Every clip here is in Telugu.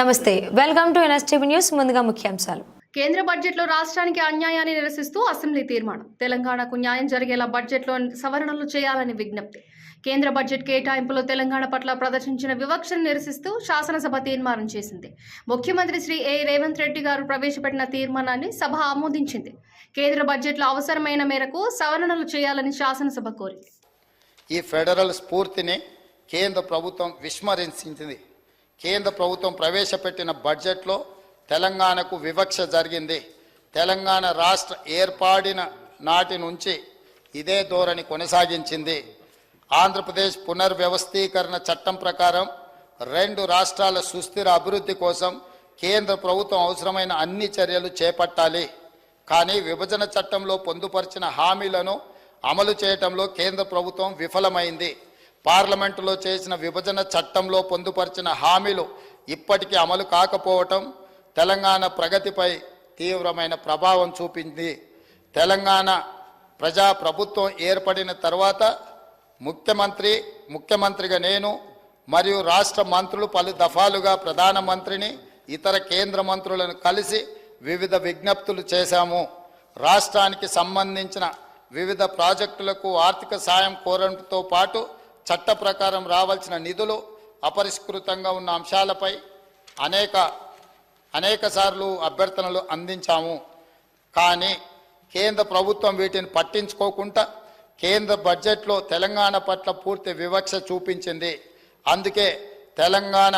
నమస్తే వెల్కమ్ టు ఎన్ఎస్టీవీ న్యూస్ ముందుగా ముఖ్యాంశాలు. కేంద్ర బడ్జెట్లో రాష్ట్రానికి అన్యాయాన్ని నిరసిస్తూ అసెంబ్లీ తీర్మానం. తెలంగాణకు న్యాయం జరిగేలా బడ్జెట్లో సవరణలు చేయాలని విజ్ఞప్తి. కేంద్ర బడ్జెట్ కేటాయింపులో తెలంగాణ పట్ల ప్రదర్శించిన వివక్షను నిరసిస్తూ శాసనసభ తీర్మానం చేసింది. ముఖ్యమంత్రి శ్రీ ఏ రేవంత్ రెడ్డి గారు ప్రవేశపెట్టిన తీర్మానాన్ని సభ ఆమోదించింది. కేంద్ర బడ్జెట్లో అవసరమైన మేరకు సవరణలు చేయాలని శాసనసభ కోరింది. ఈ ఫెడరల్ స్ఫూర్తిని కేంద్ర ప్రభుత్వం విస్మరించింది. కేంద్ర ప్రభుత్వం ప్రవేశపెట్టిన బడ్జెట్లో తెలంగాణకు వివక్ష జరిగింది. తెలంగాణ రాష్ట్ర ఏర్పాడిన నాటి నుంచి ఇదే ధోరణి కొనసాగించింది. ఆంధ్రప్రదేశ్ పునర్వ్యవస్థీకరణ చట్టం ప్రకారం రెండు రాష్ట్రాల సుస్థిర అభివృద్ధి కోసం కేంద్ర ప్రభుత్వం అవసరమైన అన్ని చర్యలు చేపట్టాలి. కానీ విభజన చట్టంలో పొందుపరిచిన హామీలను అమలు చేయటంలో కేంద్ర ప్రభుత్వం విఫలమైంది. పార్లమెంటులో చేసిన విభజన చట్టంలో పొందుపరిచిన హామీలు ఇప్పటికీ అమలు కాకపోవటం తెలంగాణ ప్రగతిపై తీవ్రమైన ప్రభావం చూపింది. తెలంగాణ ప్రజా ప్రభుత్వం ఏర్పడిన తర్వాత ముఖ్యమంత్రి ముఖ్యమంత్రిగా నేను మరియు రాష్ట్ర మంత్రులు పలు దఫాలుగా ప్రధానమంత్రిని ఇతర కేంద్ర మంత్రులను కలిసి వివిధ విజ్ఞప్తులు చేశాము. రాష్ట్రానికి సంబంధించిన వివిధ ప్రాజెక్టులకు ఆర్థిక సాయం కోరడంతో పాటు చట్ట ప్రకారం రావాల్సిన నిధులు అపరిష్కృతంగా ఉన్న అంశాలపై అనేక అనేక సార్లు అభ్యర్థనలు అందించాము. కానీ కేంద్ర ప్రభుత్వం వీటిని పట్టించుకోకుండా కేంద్ర బడ్జెట్లో తెలంగాణ పట్ల పూర్తి వివక్ష చూపించింది. అందుకే తెలంగాణ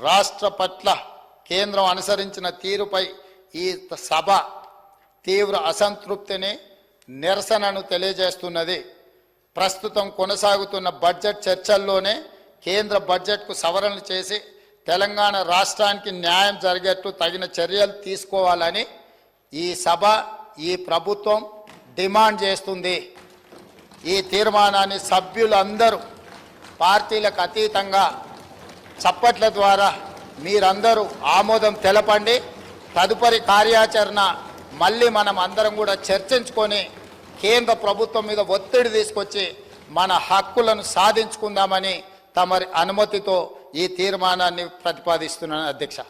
రాష్ట్ర పట్ల కేంద్రం అనుసరించిన తీరుపై ఈ సభ తీవ్ర అసంతృప్తిని నిరసనను తెలియజేస్తున్నది. ప్రస్తుతం కొనసాగుతున్న బడ్జెట్ చర్చల్లోనే కేంద్ర బడ్జెట్కు సవరణలు చేసి తెలంగాణ రాష్ట్రానికి న్యాయం జరిగేట్టు తగిన చర్యలు తీసుకోవాలని ఈ సభ ఈ ప్రభుత్వం డిమాండ్ చేస్తుంది. ఈ తీర్మానాన్ని సభ్యులందరూ పార్టీలకు అతీతంగా చప్పట్ల ద్వారా మీరందరూ ఆమోదం తెలపండి. తదుపరి కార్యాచరణ మళ్ళీ మనం అందరం కూడా చర్చించుకొని కేంద్ర ప్రభుత్వం మీద ఒత్తిడి తీసుకొచ్చి మన హక్కులను సాధించుకుందామని తమరి అనుమతితో ఈ తీర్మానాన్ని ప్రతిపాదిస్తున్నాను అధ్యక్ష.